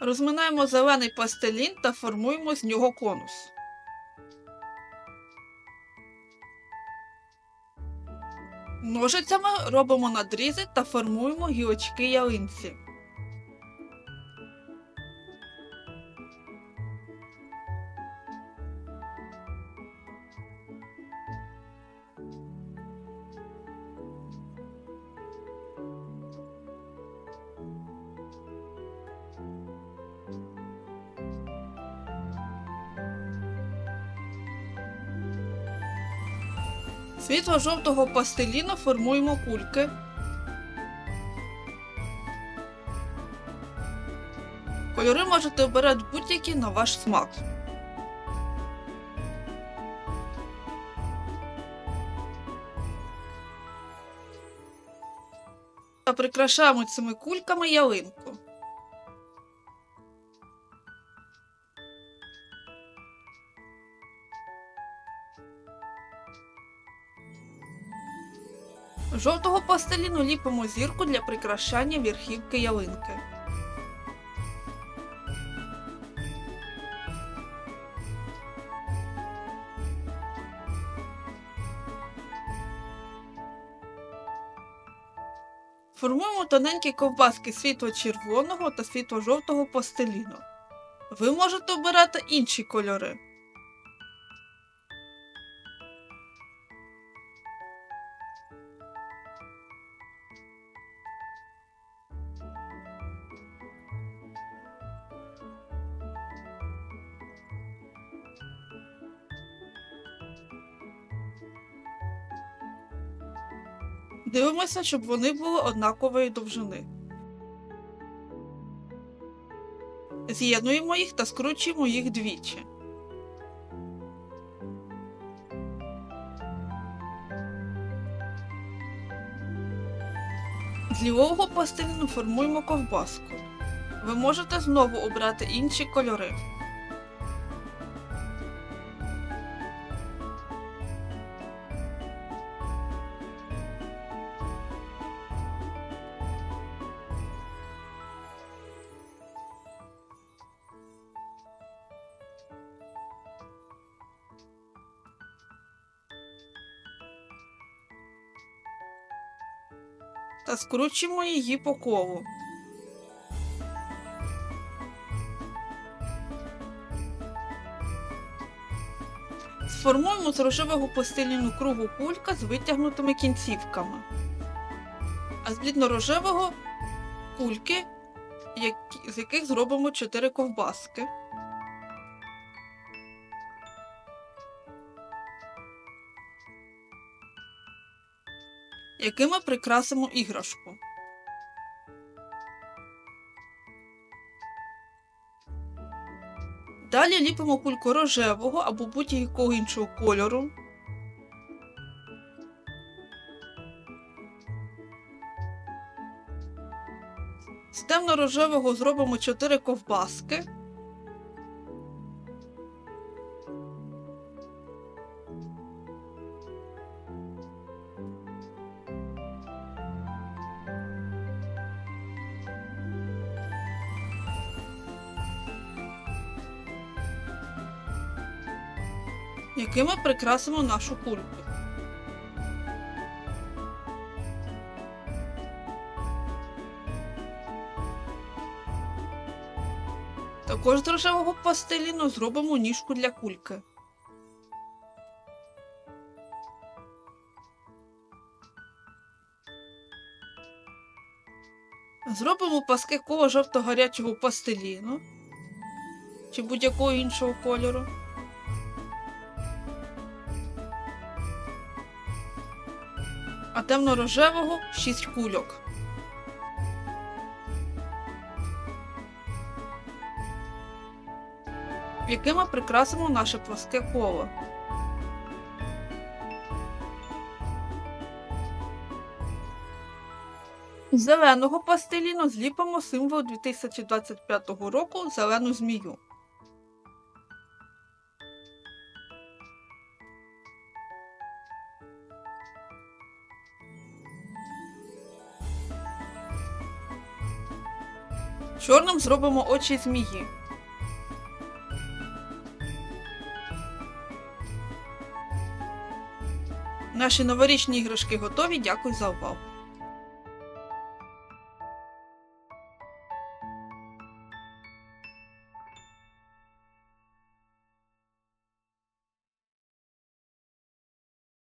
Розминаємо зелений пластилін та формуємо з нього конус. Ножицями робимо надрізи та формуємо гілочки ялинці. Світло-жовтого пластиліну формуємо кульки. Кольори можете обирати будь-які на ваш смак. Прикрашаємо цими кульками ялинку. Жовтого пластиліну ліпимо зірку для прикрашання верхівки ялинки. Формуємо тоненькі ковбаски світло-червоного та світло-жовтого пластиліну. Ви можете обирати інші кольори. Дивимося, щоб вони були однакової довжини. З'єднуємо їх та скручуємо їх двічі. З лівого пластиліну формуємо ковбаску. Ви можете знову обрати інші кольори. Та скручуємо її по колу. Сформуємо з рожевого пластиліну кругу кулька з витягнутими кінцівками, а з блідно-рожевого кульки, з яких зробимо 4 ковбаски. Якими прикрасимо іграшку. Далі ліпимо кульку рожевого або будь-якого іншого кольору. З темно-рожевого зробимо 4 ковбаски. Якими прикрасимо нашу кульку. Також з рожевого пластиліну зробимо ніжку для кульки. Зробимо паски коло жовто-гарячого пластиліну чи будь-якого іншого кольору. А темно-рожевого 6 кульок. Якими прикрасимо наше пласке коло. З зеленого пластиліну зліпимо символ 2025 року зелену змію. Чорним зробимо очі змії. Наші новорічні іграшки готові. Дякую за увагу.